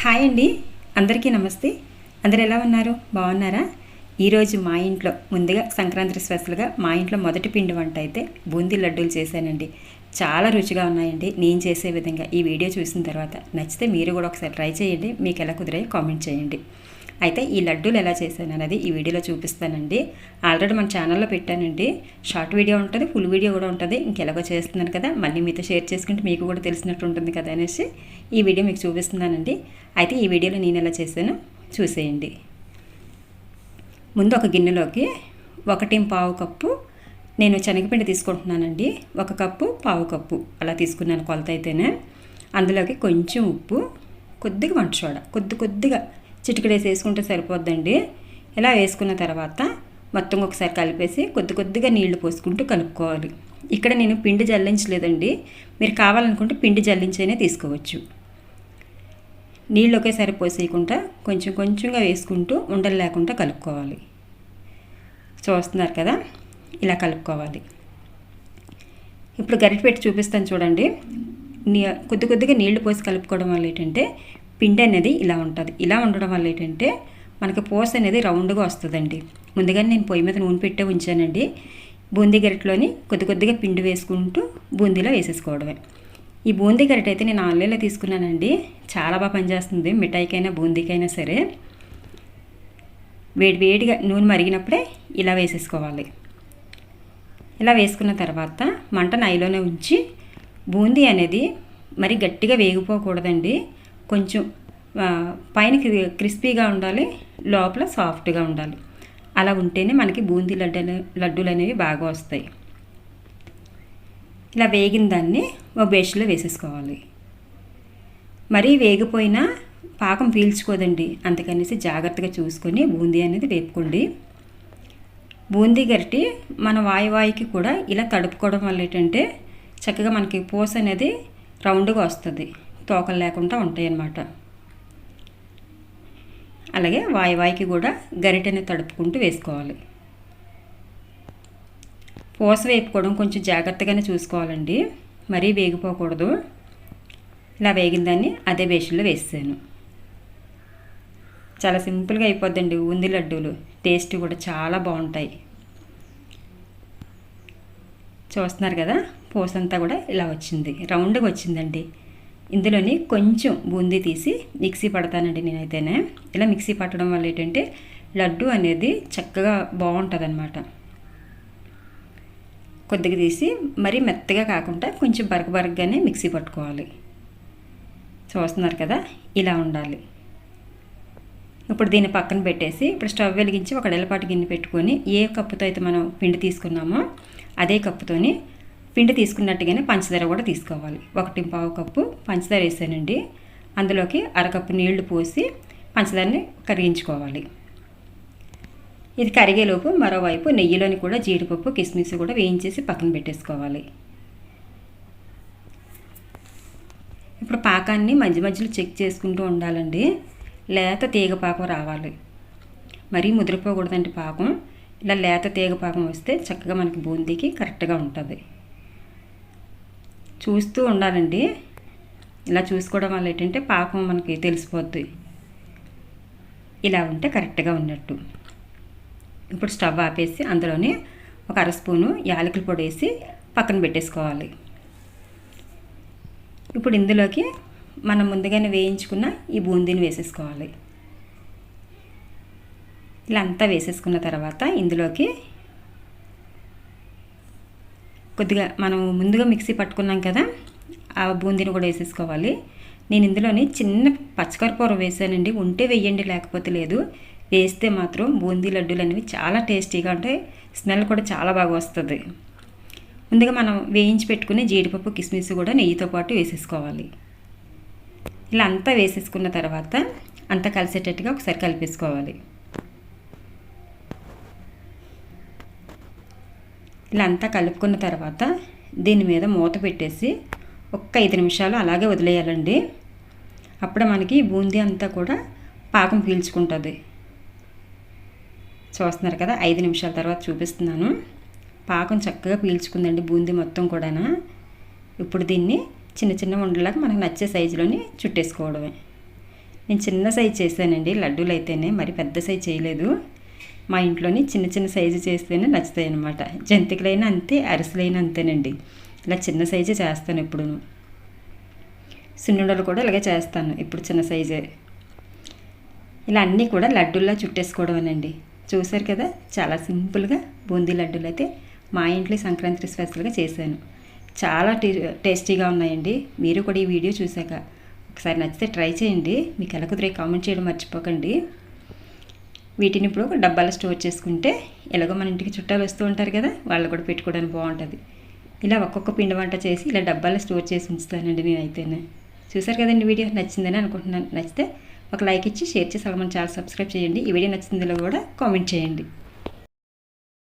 Hi అండి. అందరికీ నమస్తే. అందరు ఎలా ఉన్నారు? బాగున్నారా? ఈరోజు మా ఇంట్లో ముందుగా సంక్రాంతి స్పెషల్గా మా ఇంట్లో మొదటి పిండి వంట అయితే బూందీ లడ్డూలు చేశానండి. చాలా రుచిగా ఉన్నాయండి. నేను చేసే విధంగా ఈ వీడియో చూసిన తర్వాత నచ్చితే మీరు కూడా ఒకసారి ట్రై చేయండి. మీకు ఎలా కుదిరాయి కామెంట్ చేయండి. అయితే ఈ లడ్డూలు ఎలా చేశాను అనేది ఈ వీడియోలో చూపిస్తానండి. ఆల్రెడీ మన ఛానల్లో పెట్టానండి. షార్ట్ వీడియో ఉంటుంది ఫుల్ వీడియో కూడా ఉంటుంది. ఇంకెలాగో చేస్తున్నాను కదా మళ్ళీ మీతో షేర్ చేసుకుంటే మీకు కూడా తెలిసినట్టు ఉంటుంది కదా అనేసి ఈ వీడియో మీకు చూపిస్తున్నానండి. అయితే ఈ వీడియోలో నేను ఎలా చేశానో చూసేయండి. ముందు ఒక గిన్నెలోకి ఒకటి పావు కప్పు నేను శనగపిండి తీసుకుంటున్నానండి. ఒక కప్పు పావు కప్పు అలా తీసుకున్నాను కొలత అయితేనే. అందులోకి కొంచెం ఉప్పు కొద్దిగా వంట సోడా కొద్ది కొద్దిగా చిటికడేసి వేసుకుంటే సరిపోద్దండి. ఇలా వేసుకున్న తర్వాత మొత్తం ఒకసారి కలిపేసి కొద్ది కొద్దిగా నీళ్ళు పోసుకుంటూ కలుపుకోవాలి. ఇక్కడ నేను పిండి జల్లించలేదండి. మీరు కావాలనుకుంటే పిండి జల్లించైనా తీసుకోవచ్చు. నీళ్ళు ఒకేసారి పోసేయకుండా కొంచెం కొంచెంగా వేసుకుంటూ ఉండలు లేకుండా కలుపుకోవాలి. చూస్తున్నారు కదా? ఇలా కలుపుకోవాలి. ఇప్పుడు గరిటె పెట్టి చూపిస్తాను చూడండి. నీ కొద్ది కొద్దిగా నీళ్ళు పోసి కలుపుకోవడం వల్ల ఏంటంటే పిండి అనేది ఇలా ఉంటుంది. ఇలా ఉండడం వల్ల ఏంటంటే మనకి పోస్ అనేది రౌండ్గా వస్తుందండి. ముందుగానే నేను పొయ్యి మీద నూనె పెట్టే ఉంచానండి. బూందీ గరిటలోని కొద్ది కొద్దిగా పిండి వేసుకుంటూ బూందీలో వేసేసుకోవడమే. ఈ బూందీ గరిట అయితే నేను ఆన్లైన్లో తీసుకున్నానండి. చాలా బాగా పనిచేస్తుంది. మిఠాయికైనా బూందీకైనా సరే. వేడి వేడిగా నూనె మరిగినప్పుడే ఇలా వేసేసుకోవాలి. ఇలా వేసుకున్న తర్వాత మంట నైలోనే ఉంచి బూందీ అనేది మరి గట్టిగా వేగిపోకూడదండి. కొంచెం పైన క్రిస్పీగా ఉండాలి లోపల సాఫ్ట్గా ఉండాలి. అలా ఉంటేనే మనకి బూందీ లడ్డలు లడ్డూలు అనేవి బాగా వస్తాయి. ఇలా వేగిన దాన్ని ఒక బేషన్లో వేసేసుకోవాలి. మరీ వేగిపోయినా పాకం పీల్చుకోదండి. అందుకనేసి జాగ్రత్తగా చూసుకొని బూందీ అనేది వేపుకోండి. బూందీ గరిటి మన వాయువాయికి కూడా ఇలా తడుపుకోవడం వల్ల ఏంటంటే చక్కగా మనకి పూస అనేది రౌండ్గా వస్తుంది. తోకలు లేకుండా ఉంటాయి అన్నమాట అలాగే వాయువాయికి కూడా గరిటెని తడుపుకుంటూ వేసుకోవాలి. పూస వేపుకోవడం కొంచెం జాగ్రత్తగానే చూసుకోవాలండి. మరీ వేగిపోకూడదు. ఇలా వేగిన దాన్ని అదే బేషన్లో వేసాను చాలా సింపుల్గా అయిపోద్దండి ఉంది లడ్డూలు. టేస్ట్ కూడా చాలా బాగుంటాయి. చూస్తున్నారు కదా? పూసంతా కూడా ఇలా వచ్చింది. రౌండ్గా వచ్చిందండి. ఇందులోని కొంచెం బూందీ తీసి మిక్సీ పడతానండి నేనైతేనే. ఇలా మిక్సీ పట్టడం వల్ల ఏంటంటే లడ్డు అనేది చక్కగా బాగుంటుంది అనమాట కొద్దిగా తీసి మరీ మెత్తగా కాకుండా కొంచెం బరక బరకగానే మిక్సీ పట్టుకోవాలి. చూస్తున్నారు కదా ఇలా ఉండాలి. ఇప్పుడు దీన్ని పక్కన పెట్టేసి ఇప్పుడు స్టవ్ వెలిగించి ఒక డెలపాటి గిన్నె పెట్టుకొని ఏ కప్పుతో అయితే మనం పిండి తీసుకున్నామో అదే కప్పుతోని పిండి తీసుకున్నట్టుగానే పంచదార కూడా తీసుకోవాలి. ఒకటి పావు కప్పు పంచదార వేసానండి. అందులోకి అరకప్పు నీళ్ళు పోసి పంచదారని కరిగించుకోవాలి. ఇది కరిగేలోపు మరోవైపు నెయ్యిలోని కూడా జీడిపప్పు కిస్మిస్ కూడా వేయించేసి పక్కన పెట్టేసుకోవాలి. ఇప్పుడు పాకాన్ని మధ్య మధ్యలో చెక్ చేసుకుంటూ ఉండాలండి. లేత తీగ పాకం రావాలి. మరీ ముదిరిపోకూడదండి పాకం. ఇలా లేత తీగ పాకం వస్తే చక్కగా మనకి బూందీకి కరెక్ట్గా ఉంటుంది. చూస్తూ ఉండాలండి. ఇలా చూసుకోవడం వల్ల ఏంటంటే పాకం మనకి తెలిసిపోద్ది. ఇలా ఉంటే కరెక్ట్గా ఉన్నట్టు. ఇప్పుడు స్టవ్ ఆపేసి అందులోనే ఒక అర స్పూను యాలకుల పొడి వేసి పక్కన పెట్టేసుకోవాలి. ఇప్పుడు ఇందులోకి మనం ముందుగానే వేయించుకున్న ఈ బూందీని వేసేసుకోవాలి. ఇలా అంతా వేసేసుకున్న తర్వాత ఇందులోకి కొద్దిగా మనం ముందుగా మిక్సీ పట్టుకున్నాం కదా ఆ బూందీని కూడా వేసేసుకోవాలి. నేను ఇందులోని చిన్న పచ్చకర్పూరం వేసానండి. ఉంటే వేయండి లేకపోతే లేదు. వేస్తే మాత్రం బూందీ లడ్డూలు అనేవి చాలా టేస్టీగా ఉంటాయి. స్మెల్ కూడా చాలా బాగా వస్తుంది. ముందుగా మనం వేయించి పెట్టుకుని జీడిపప్పు కిస్మిస్ కూడా నెయ్యితో పాటు వేసేసుకోవాలి. ఇలా అంతా వేసేసుకున్న తర్వాత అంతా కలిసేటట్టుగా ఒకసారి కలిపేసుకోవాలి. ఇలా అంతా కలుపుకున్న తర్వాత దీని మీద మూత పెట్టేసి ఒక్క ఐదు నిమిషాలు అలాగే వదిలేయాలండి. అప్పుడు మనకి బూందీ అంతా కూడా పాకం పీల్చుకుంటుంది. చూస్తున్నారు కదా ఐదు నిమిషాల తర్వాత చూపిస్తున్నాను. పాకం చక్కగా పీల్చుకుందండి బూందీ మొత్తం కూడా ఇప్పుడు దీన్ని చిన్న చిన్న ఉండలాగా మనకు నచ్చే సైజులోని చుట్టేసుకోవడమే. నేను చిన్న సైజు చేశానండి లడ్డూలు అయితేనే మరి పెద్ద సైజు చేయలేదు. మా ఇంట్లోని చిన్న చిన్న సైజు చేస్తేనే నచ్చుతాయి అనమాట జంతికలైనా అంతే అరిసెలైనా అంతేనండి. ఇలా చిన్న సైజే చేస్తాను ఎప్పుడు సున్నుండలు కూడా ఇలాగే చేస్తాను ఇప్పుడు చిన్న సైజే. ఇలా అన్నీ కూడా లడ్డూల్లా చుట్టేసుకోవడమేనండి. చూశారు కదా చాలా సింపుల్గా బూందీ లడ్డూలు అయితే మా ఇంట్లో సంక్రాంతి స్పెషల్గా చేశాను. చాలా టీ టేస్టీగా ఉన్నాయండి. మీరు కూడా ఈ వీడియో చూశాక ఒకసారి నచ్చితే ట్రై చేయండి. మీకు ఎలా కుదిరే కామెంట్ చేయడం మర్చిపోకండి. వీటిని ఇప్పుడు ఒక డబ్బాలో స్టోర్ చేసుకుంటే ఎలాగో మన ఇంటికి చుట్టాలు వస్తూ ఉంటారు కదా వాళ్ళు కూడా పెట్టుకోవడానికి బాగుంటుంది. ఇలా ఒక్కొక్క పిండి వంట చేసి ఇలా డబ్బాలో స్టోర్ చేసి ఉంచుతానండి నేనైతేనే. చూసారు కదండి వీడియో? నచ్చిందని అనుకుంటున్నాను. నచ్చితే ఒక లైక్ ఇచ్చి షేర్ చేసి అలా మనం చాలా సబ్స్క్రైబ్ చేయండి. ఈ వీడియో నచ్చిందిలో కూడా కామెంట్ చేయండి.